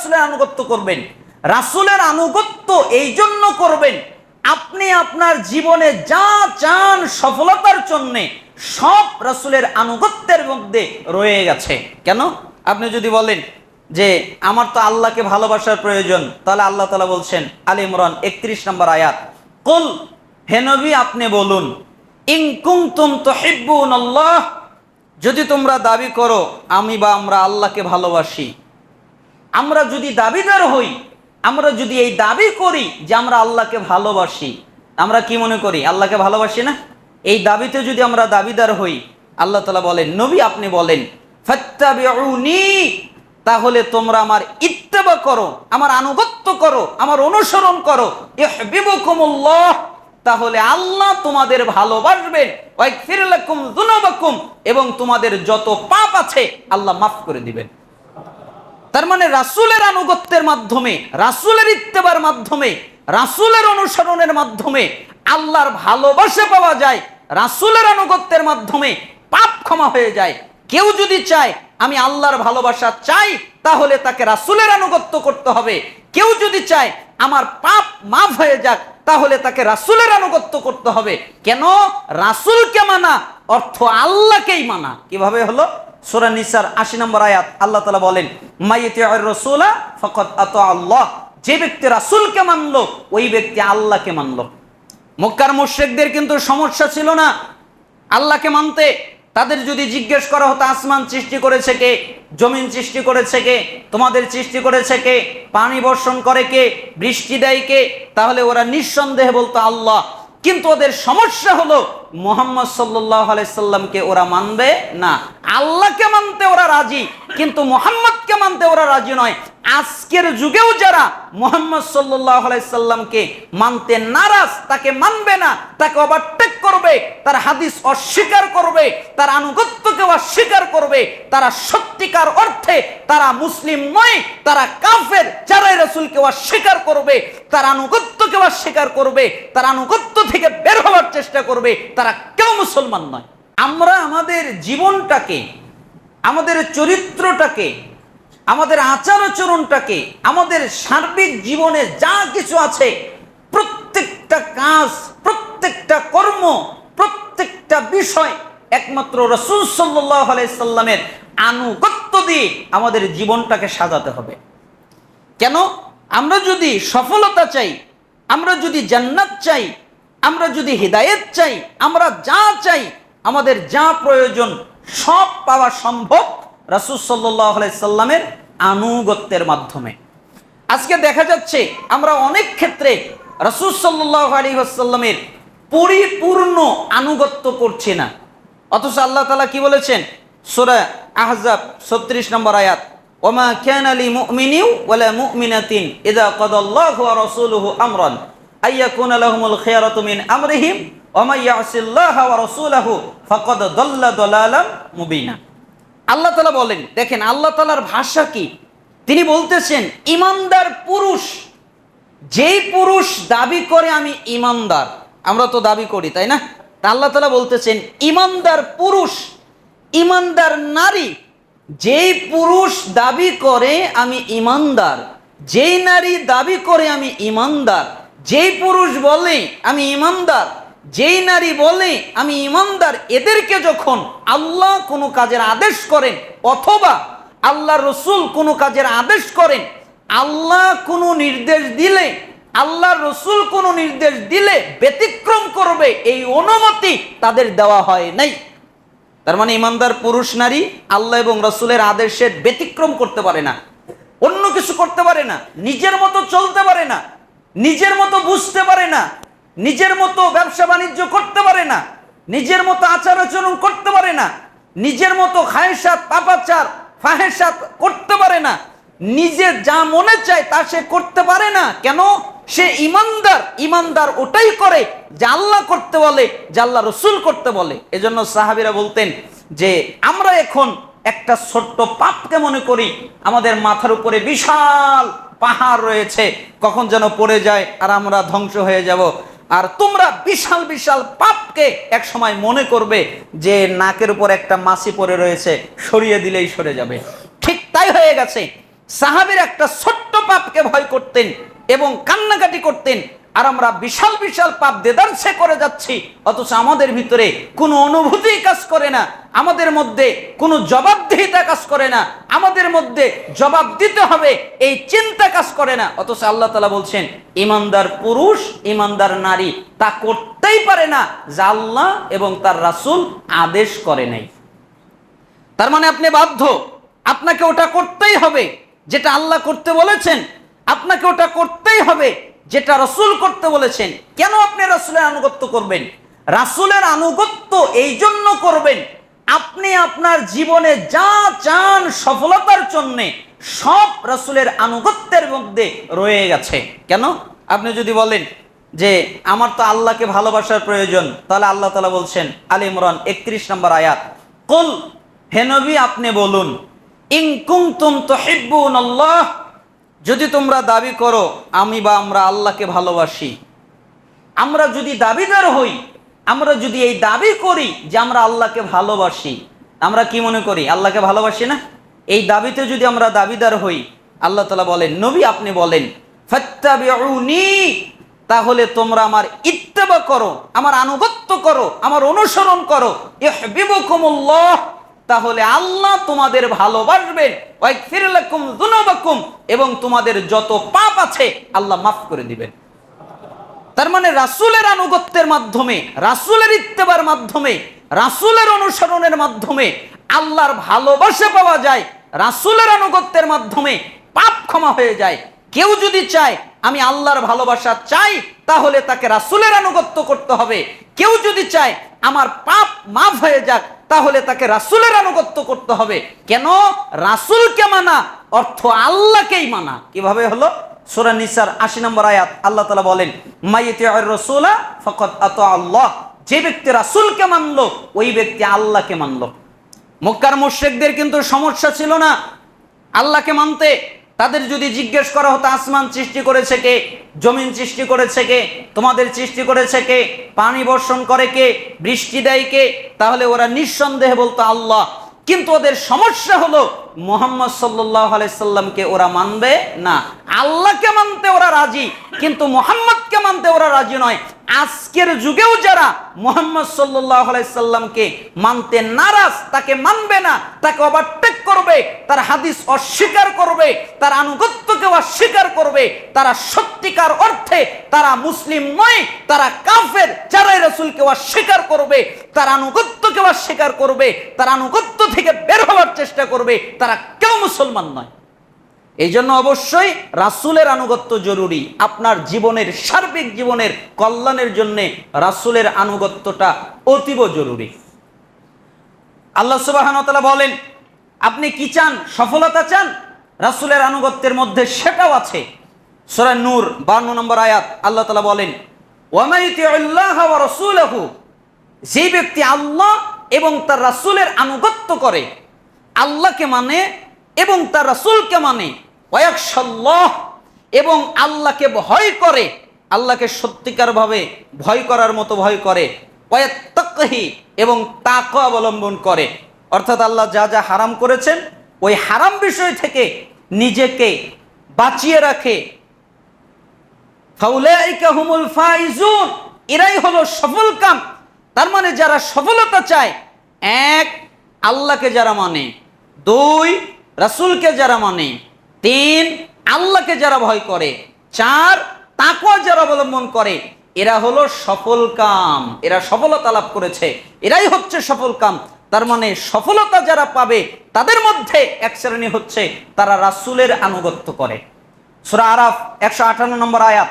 রাসুলের আনুগত্য করবেন। রাসুলের আনুগত্য এই জন্য করবেন, আপনি আপনার জীবনে যা চান সফলতার জন্যে সব রাসুলের আনুগত্যের মধ্যে রয়ে গেছে। কেন? আপনি যদি বলেন যে, আমার তো আল্লাহকে ভালোবাসার প্রয়োজন তাহলে আল্লাহ তালা বলছেন, আলী ইমরান একত্রিশ নম্বর আয়াত, কুল হেনবি আপনি বলুন ইনকুম তো হিব্বুন আল্লাহ যদি তোমরা দাবি করো, আমি বা আমরা আল্লাহকে ভালোবাসি আমরা যদি দাবিদার হই, আমরা যদি এই দাবি করি যে আমরা আল্লাহকে ভালোবাসি, আমরা কি মনে করি? আল্লাহকে ভালোবাসি না? এই দাবিতে যদি আমরা দাবিদার হই, আল্লাহ তালা বলেন, নবী আপনি বলেন, ফাত্তাবিউনি তাহলে তোমরা আমার ইত্তেবা করো, আমার আনুগত্য করো, আমার অনুসরণ করো। তাহলে আল্লাহ তোমাদের ভালোবাসবেন। এবং তোমাদের যত পাপ আছে, আল্লাহ মাফ করে দিবেন। তার মানে রাসূলের আনুগত্যের মাধ্যমে, রাসূলের ইত্তেবার মাধ্যমে, রাসূলের অনুসরণের মাধ্যমে আল্লাহর ভালোবাসা পাওয়া যায়, রাসূলের আনুগত্যের মাধ্যমে পাপ ক্ষমা হয়ে যায়। কেউ যদি চায়, আমি আল্লাহর ভালোবাসা চাই, তাহলে তাকে রাসুলের আনুগত্য করতে হবে। কেউ যদি চায়, আমার পাপ মাফ হয়ে যাক, তাহলে তাকে রাসূলের আনুগত্য করতে হবে। কেন? রাসুলকে মানা অর্থ আল্লাহকেই মানা। কীভাবে হলো? সূরা নিসার 80 নম্বর আয়াত, আল্লাহ তাআলা বলেন মাইয়াতিউর রাসূলা ফাকাদ আতা আল্লাহ। যে ব্যক্তি রাসূলকে মানলো, ওই ব্যক্তি আল্লাহকে মানলো। মক্কার মুশরিকদের কিন্তু সমস্যা ছিল না। আল্লাহকে মানতে। তাদের যদি জিজ্ঞেস করা হতো, আসমান সৃষ্টি করেছে কে? জমিন সৃষ্টি করেছে কে? তোমাদের সৃষ্টি করেছে কে? পানি বর্ষণ করে কে? বৃষ্টি দেয় কে? তাহলে ওরা নিঃসন্দেহে বলতো, আল্লাহ। কিন্তু ওদের সমস্যা হলো মোহাম্মদ সাল্লাহ আলাইসাল্লামকে ওরা মানবে না। আল্লাহকে মানতে ওরা রাজি, কিন্তু মোহাম্মদকে মানতে ওরা রাজি নয়। আজকের যুগেও যারা মোহাম্মদ সাল্লাহ আলাইসাল্লামকে মানতে নারাজ, তাকে মানবে না, তাকে ওভারটেক করবে, তার হাদিস অস্বীকার করবে, তার আনুগত্যকে অস্বীকার করবে, তারা সত্যিকার অর্থে তারা মুসলিম নয়, তারা কাফের। যারাই রসুলকে অস্বীকার করবে, তার আনুগত্যকে অস্বীকার করবে, তার আনুগত্য থেকে বের হওয়ার চেষ্টা করবে, তারা কেউ মুসলমান নয়। আমরা আমাদের জীবনটাকে, আমাদের চরিত্রটাকে, আমাদের আচার আচরণটাকে আমাদের সার্বিক জীবনে যা কিছু আছে, প্রত্যেকটা কাজ, প্রত্যেকটা কর্ম, প্রত্যেকটা বিষয় একমাত্র রসুল সাল্লাহ আলাইসাল্লামের আনুগত্য দিয়ে আমাদের জীবনটাকে সাজাতে হবে। কেন? আমরা যদি সফলতা চাই, আমরা যদি জান্নাত চাই আমরা যদি হৃদায়ত চাই, আমরা যা চাই, আমাদের যা প্রয়োজন সব পাওয়া সম্ভব রাসুল সাল্লাহ আনুগত্যের মাধ্যমে। আজকে দেখা যাচ্ছে আমরা অনেক ক্ষেত্রে রাসুল সাল্লাহ আলী আসাল্লামের পরিপূর্ণ আনুগত্য করছি না। অথচ আল্লাহ তালা কি বলেছেন? সোরা আহজাব ছত্রিশ নম্বর আয়াত ওমা ক্যান আলী মুমিনিউ ওয়ালা মুমিনাতিন ইদা কদাল্লাহু ওয়া আমরান। আইয়াকুনা লাহুমুল খিয়ারাতু মিন আমরিহিম আল্লাহ তাআলা বলেন, দেখেন আল্লাহ তাআলার ভাষা কি? তিনি বলতেছেন, ইমানদার পুরুষ, যেই পুরুষ দাবি করে আমি ইমানদার। আমরা তো দাবি করি, তাই না? আল্লাহ তালা বলতেছেন, ইমানদার পুরুষ, ইমানদার নারী, যেই পুরুষ দাবি করে আমি ইমানদার, যেই নারী দাবি করে আমি ইমানদার যেই পুরুষ বলে আমি ইমানদার, যেই নারী বলে আমি ইমানদার, এদেরকে যখন আল্লাহ কোনো কাজের আদেশ করেন অথবা আল্লাহ রসুল কোনো কাজের আদেশ করেন, আল্লাহ কোনো নির্দেশ দিলে, আল্লাহ রসুল কোনো নির্দেশ দিলে ব্যতিক্রম করবে এই অনুমতি তাদের দেওয়া হয় নাই। তার মানে ইমানদার পুরুষ নারী আল্লাহ এবং রসুলের আদেশের ব্যতিক্রম করতে পারে না, অন্য কিছু করতে পারে না, নিজের মতো চলতে পারে না নিজের মতো বুঝতে পারে না, নিজের মতো ব্যবসা বাণিজ্য করতে পারে না, নিজের মতো আচার আচরণ করতে পারে না, নিজের মতো খায়সাত পাপাচার ফাহেসাত করতে পারে না, নিজে যা মনে চায় তা সে করতে পারে না। কেন? সে ইমানদার ইমানদার ওটাই করে আল্লাহ করতে বলে আল্লাহ রসুল করতে বলে। এজন্য সাহাবিরা বলতেন যে, আমরা এখন একটা ছোট্ট পাপকে মনে করি, আমাদের মাথার উপরে বিশাল পাহাড় রয়েছে, কখন যেন পড়ে যায় আর আমরা ধ্বংস হয়ে যাব। আর তোমরা বিশাল বিশাল পাপকে এক সময় মনে করবে যে নাকের উপর একটা মাছি পড়ে রয়েছে, সরিয়ে দিলেই সরে যাবে। ঠিক তাই হয়ে গেছে। সাহাবের একটা ছোট্ট পাপকে ভয় করতেন এবং কান্নাকাটি করতেন। আর আমরা বিশাল বিশাল পাপ দেদারসে করে যাচ্ছি। অথচ আমাদের ভিতরে কোনো অনুভূতি কাজ করে না। আমাদের মধ্যে কোনো জবাবদিহিতা কাজ করে না। আমাদের মধ্যে জবাব দিতে হবে, এই চিন্তা কাজ করে না। অথচ আল্লাহ তালা বলছেন, ইমানদার পুরুষ, ইমানদার নারী, তা করতেই পারে না যা আল্লাহ এবং তার রাসুল আদেশ করে নাই। তার মানে আপনি বাধ্য। আপনাকে ওটা করতেই হবে, যেটা আল্লাহ করতে বলেছেন, আপনাকে ওটা করতেই হবে। যেটা রসুল করতে বলেছেন, কেন আপনি রসুলের আনুগত্য করবেন? রাসুলের আনুগত্য এই জন্য করবেন, আপনি আপনার জীবনে যা চান সফলতার জন্যে সব রাসুলের আনুগত্যের মধ্যে রয়ে গেছে। কেন? আপনি যদি বলেন যে আমার তো আল্লাহকে ভালোবাসার প্রয়োজন, তাহলে আল্লাহ তালা বলছেন, আলী ইমরান একত্রিশ নম্বর আয়াত, কুল হেনবি আপনি বলুন ইনকুমতুম তুহিব্বুন আল্লাহ যদি তোমরা দাবি করো, আমি বা আমরা আল্লাহকে ভালোবাসি। আমরা যদি দাবিদার হই, আমরা যদি এই দাবি করি যে আমরা আল্লাহকে ভালোবাসি, আমরা কি মনে করি? আল্লাহকে ভালোবাসি না? এই দাবিতে যদি আমরা দাবিদার হই, আল্লাহ তালা বলেন, নবী আপনি বলেন, ফাত্তাবিউনি তাহলে তোমরা আমার ইত্তেবা করো, আমার আনুগত্য করো, আমার অনুসরণ করো। ইহবিবুকুমুল্লাহ। তাহলে আল্লাহ তোমাদের ভালোবাসবেন। এবং তোমাদের যত পাপ আছে আল্লাহ মাফ করে দিবেন। তার মানে রাসূলের আনুগত্যের মাধ্যমে, রাসূলের ইত্তেবার মাধ্যমে, রাসূলের অনুসরণের মাধ্যমে আল্লাহর ভালোবাসা পাওয়া যায়, রাসূলের আনুগত্যের মাধ্যমে পাপ ক্ষমা হয়ে যায়। কেউ যদি চায়, আমি আল্লাহর ভালোবাসা চাই, তাহলে তাকে রাসুলের আনুগত্য করতে হবে। কেউ যদি চায়, আমার পাপ মাফ হয়ে যাক তাহলে তাকে রাসূলের আনুগত্য করতে হবে। কেন? রাসূলকে মানা, অর্থ আল্লাহকেই মানা। কীভাবে হলো? সূরা নিসার 80 নম্বর আয়াত, আল্লাহ তাআলা বলেন মাইয়াতিউর রাসূলা ফাকাদ আতা আল্লাহ। যে ব্যক্তি রাসূলকে মানলো, ওই ব্যক্তি আল্লাহকে মানলো। মক্কার মুশরিকদের কিন্তু সমস্যা ছিল না। আল্লাহকে মানতে তাদের যদি জিজ্ঞেস করা হতো, আসমান সৃষ্টি করেছে কে? জমিন সৃষ্টি করেছে কে? তোমাদের সৃষ্টি করেছে কে? পানি বর্ষণ করে কে? বৃষ্টি দেয় কে? তাহলে ওরা নিঃসন্দেহে বলতো আল্লাহ। কিন্তু ওদের সমস্যা হলো মোহাম্মদ সাল্লাহ আলাইসাল্লামকে ওরা মানবে না। আল্লাহকে মানতে ওরা রাজি, কিন্তু মোহাম্মদকে মানতে ওরা রাজি নয়। আজকের যুগেও যারা মোহাম্মদ সাল্লাহ আলাইসাল্লামকে মানতে নারাজ, তাকে মানবে না, তাকে ওভারটেক করবে, তার হাদিস অস্বীকার করবে, তার আনুগত্যকে অস্বীকার করবে, তারা সত্যিকার অর্থে তারা মুসলিম নয়, তারা কাফের, যারাই রসুলকে অস্বীকার করবে, তার আনুগত্যকে অস্বীকার করবে, তার আনুগত্য থেকে বের হওয়ার চেষ্টা করবে তারা কেউ মুসলমান নয়। এই জন্য অবশ্যই রাসুলের আনুগত্য জরুরি। আপনার জীবনের, সার্বিক জীবনের কল্যাণের জন্য রাসুলের আনুগত্যটা অতীব জরুরি। আল্লাহ সুবাহন বলেন, আপনি কি চান? সফলতা চান? রাসুলের আনুগত্যের মধ্যে সেটাও আছে। সোরা নূর, বান্ন নম্বর আয়াত, আল্লাহ তালা বলেন যে ব্যক্তি আল্লাহ এবং তার রাসুলের আনুগত্য করে আল্লাহকে মানে এবং তার রাসুলকে মানে। ওয়াকসাল্লাহ এবং আল্লাহকে ভয় করে, আল্লাহকে সত্যিকারভাবে ভয় করার মতো ভয় করে। ওয়াত্তাকহি এবং তাক অবলম্বন করে। অর্থাৎ আল্লাহ যা যা হারাম করেছেন, ওই হারাম বিষয় থেকে নিজেকে বাঁচিয়ে রাখে। এরাই হলো সফল কাম। তার মানে যারা সফলতা চায়, এক, আল্লাহকে যারা মানে। দুই, রাসূলকে যারা মানে। তিন, আল্লাহকে যারা ভয় করে। চার, তাকওয়া যারা অবলম্বন করে। এরা হলো সফল কাম। এরা সফলতা লাভ করেছে। এরাই হচ্ছে সফল কাম। তার মানে সফলতা যারা পাবে, তাদের মধ্যে এক শ্রেণি হচ্ছে তারা রাসূলের আনুগত্য করে। সূরা আরাফ, একশো আটান্ন নম্বর আয়াত।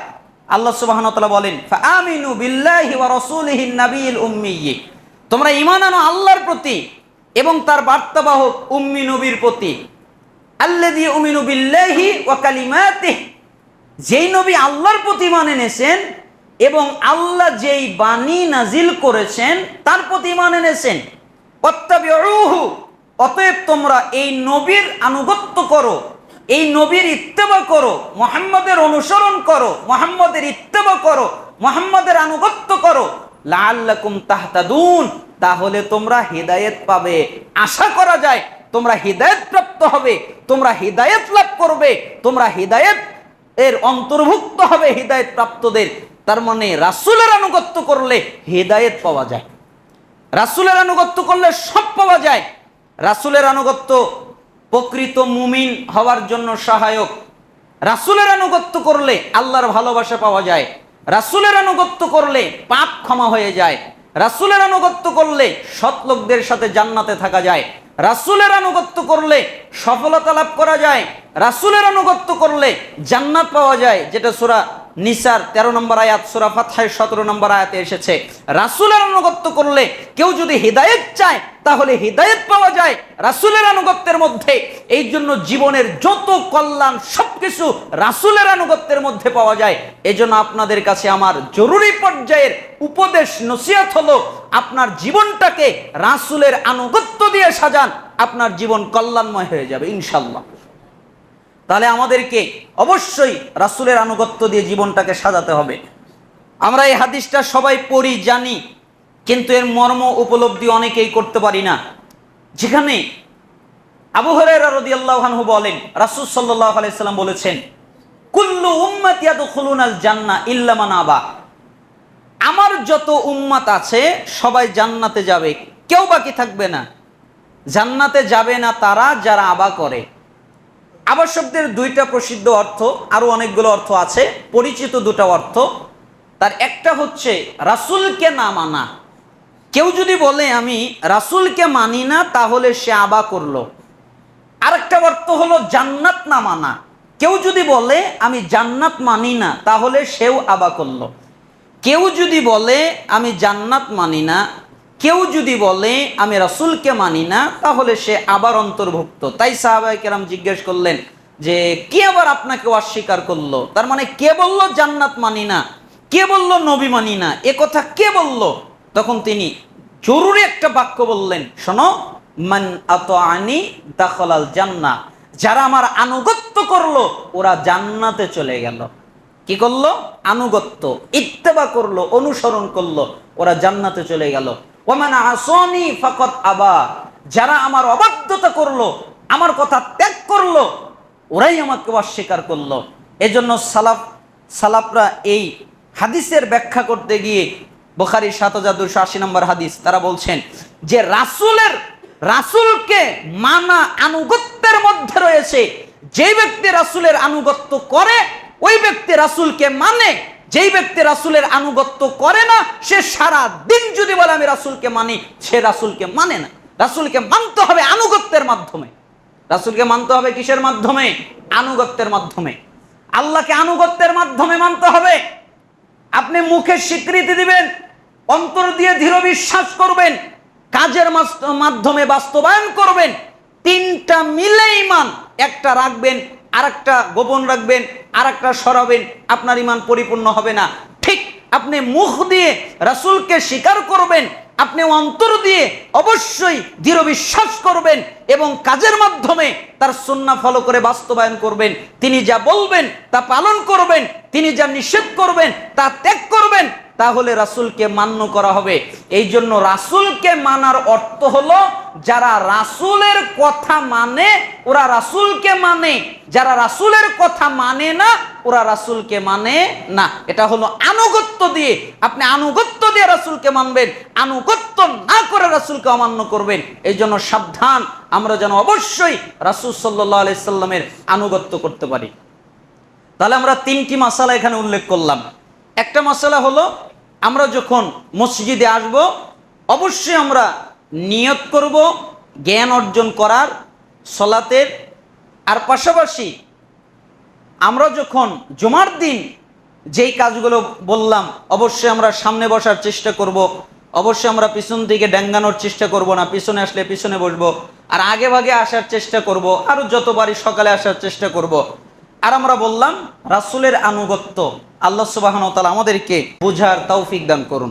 আল্লাহ তাআলা বলেন উম্মিয়্যি। তোমরা ঈমান আনো আল্লাহর প্রতি। এবং তার বার্তাবাহক উম্মি নবীর প্রতি আল্লাযী উমিনু বিল্লাহি ওয়া কালিমাতিহি। যেই নবী আল্লাহর প্রতি মান এনেছেন এবং আল্লাহ যেই বাণী নাজিল করেছেন তার প্রতি মান এনেছেন। অত্যাবিউহু অতএব তোমরা এই নবীর আনুগত্য করো, এই নবীর ইত্তেবা করো, মোহাম্মদের অনুসরণ করো, মোহাম্মদের ইত্তেবা করো, মোহাম্মদের আনুগত্য করো। লাল্লাকুম তাহতাদুন, তাহলে তোমরা হেদায়েত পাবে। আশা করা যায় তোমরা হৃদায়ত প্রাপ্ত হবে, তোমরা হৃদায়ত লাভ করবে, তোমরা হৃদায়ত এর অন্তর্ভুক্ত হবে হৃদায়ত প্রাপ্তদের। তার মানে রাসূলের আনুগত্য করলে হৃদায়ত পাওয়া যায়। রাসূলের আনুগত্য করলে সব পাওয়া যায়। রাসূলের আনুগত্য প্রকৃত মুমিন হওয়ার জন্য সহায়ক। রাসূলের আনুগত্য করলে আল্লাহর ভালোবাসা পাওয়া যায়। রাসূলের আনুগত্য করলে পাপ ক্ষমা হয়ে যায়। রাসুলের আনুগত্য করলে সৎ লোকদের সাথে জান্নাতে থাকা যায়। রাসুলের আনুগত্য করলে সফলতা লাভ করা যায়। রাসুলের আনুগত্য করলে জান্নাত পাওয়া যায়, যেটা সূরা নিসার তেরো নম্বর আয়াত, সুরা ফাতহায় সতেরো নম্বর আয়াতে এসেছে, রাসূলের আনুগত্য করলে কেউ যদি হৃদায়ত চায়, তাহলে হৃদায়ত পাওয়া যায় রাসূলের আনুগত্যের মধ্যে। এই জন্য জীবনের যত কল্যাণ, সবকিছু রাসূলের আনুগত্যের মধ্যে পাওয়া যায়। এজন্য আপনাদের কাছে আমার জরুরি পর্যায়ের উপদেশ, নসিহত হলো, আপনার জীবনটাকে রাসূলের আনুগত্য দিয়ে সাজান, আপনার জীবন কল্যাণময় হয়ে যাবে ইনশাল্লাহ তাহলে আমাদেরকে অবশ্যই রাসূলের আনুগত্য দিয়ে জীবনটাকে সাজাতে হবে। আমরা এই হাদিসটা সবাই পড়ি, জানি, কিন্তু এর মর্ম উপলব্ধি অনেকেই করতে পারি না। যেখানে আবু আনহু বলেন, রাসূল সাল্লাল্লাহু আলাইহি সাল্লাম বলেছেন, কুল্লু উম্মতি ইয়াদখুলুনাল জান্নাহ ইল্লা মান আবা। আমার যত উম্মাত আছে, সবাই জান্নাতে যাবে, কেউ বাকি থাকবে না। জান্নাতে যাবে না তারা যারা আবা করে। আবার শব্দের দুইটা প্রসিদ্ধ অর্থ, আরও অনেকগুলো অর্থ আছে, পরিচিত দুটো অর্থ। তার একটা হচ্ছে, রাসূলকে না মানা। কেউ যদি বলে, আমি রাসূলকে মানি না, তাহলে সে আবা করল। আরেকটা অর্থ হলো, জান্নাত না মানা। কেউ যদি বলে, আমি জান্নাত মানি না, তাহলে সেও আবা করল। কেউ যদি বলে, আমি জান্নাত মানি না কেউ যদি বলে, আমি রাসুলকে মানি না, তাহলে সে আবার অন্তর্ভুক্ত। তাই সাহাবাই কেরাম জিজ্ঞেস করলেন যে, কে আবার আপনাকে অস্বীকার করল? তার মানে কে বলল জান্নাত মানি না? কে বলল নবী মানি না? এ কথা কে বলল? তখন তিনি জরুরি একটা বাক্য বললেন, শোনো, মান আনি দাখলাল জান্না যারা আমার আনুগত্য করল, ওরা জান্নাতে চলে গেল। কি করল? আনুগত্য, ইত্তেবা করল, অনুসরণ করল, ওরা জান্নাতে চলে গেল। ফাকত আবা। যারা আমার অবাধ্যতা করল, আমার কথা ত্যাগ করল, ওরাই আমাকে অস্বীকার করল। এজন্য সালাফ, সালাফরা এই হাদিসের ব্যাখ্যা করতে গিয়ে, বোখারি সাত হাজার দুশো আশি নম্বর হাদিস, তারা বলছেন যে রাসূলের, রাসূলকে মানা আনুগত্যের মধ্যে রয়েছে। যে ব্যক্তি রাসুলের আনুগত্য করে, ওই ব্যক্তি রাসূলকে মানে যেই ব্যক্তি রাসূলের আনুগত্য করে না, সে সারা দিন যদি বলে, আমি রাসূলকে মানি সে রাসূলকে মানে না। রাসূলকে মানতে হবে আনুগত্যের মাধ্যমে। রাসূলকে মানতে হবে কিসের মাধ্যমে? আনুগত্যের মাধ্যমে। আল্লাহকে আনুগত্যের মাধ্যমে মানতে হবে। আপনি মুখে স্বীকৃতি দিবেন, অন্তর দিয়ে দৃঢ় বিশ্বাস করবেন, কাজের মাধ্যমে বাস্তবায়ন করবেন, তিনটা মিলে ইমান একটা রাখবেন আর একটা গোপন রাখবেন আর একটা সরাবেন, আপনার ইমান পরিপূর্ণ হবে না। ঠিক আপনি মুখ দিয়ে রাসুলকে স্বীকার করবেন আপনি অন্তর দিয়ে অবশ্যই দৃঢ় বিশ্বাস করবেন এবং কাজের মাধ্যমে তার সুন্না ফলো করে বাস্তবায়ন করবেন। তিনি যা বলবেন, তা পালন করবেন, তিনি যা নিষেধ করবেন, তা ত্যাগ করবেন, তাহলে রাসূলকে মান্য করা হবে। এই জন্য রাসূলকে মানার অর্থ হলো, যারা রাসূলের কথা মানে ওরা রাসূলকে মানে। যারা রাসূলের কথা মানে না, ওরা রাসূলকে মানে না। এটা হলো আনুগত্য দিয়ে। আপনি আনুগত্য দিয়ে রাসূলকে মানবেন আনুগত্য না করে রাসূলকে অমান্য করবেন এই জন্য সাবধান। আমরা যেন অবশ্যই রাসূল আলাইহি সাল্লামের আনুগত্য করতে পারি। তাহলে আমরা তিনটি মশালা এখানে উল্লেখ করলাম। একটা মশালা হলো, আমরা যখন মসজিদে আসব, অবশ্যই আমরা নিয়ত করব জ্ঞান অর্জন করার, সলাতের। আর পাশাপাশি আমরা যখন জুমার দিন যেই কাজগুলো বললাম, অবশ্যই আমরা সামনে বসার চেষ্টা করব, অবশ্যই আমরা পিছন দিকে ড্যাঙ্গানোর চেষ্টা করব না, পিছনে আসলে পিছনে বসবো, আর আগে ভাগে আসার চেষ্টা করব আরও যতবারই সকালে আসার চেষ্টা করব। আর আমরা বললাম, রাসুলের আনুগত্য, আল্লাহ সুবাহন তালা আমাদেরকে বোঝার তৌফিক দান করুন।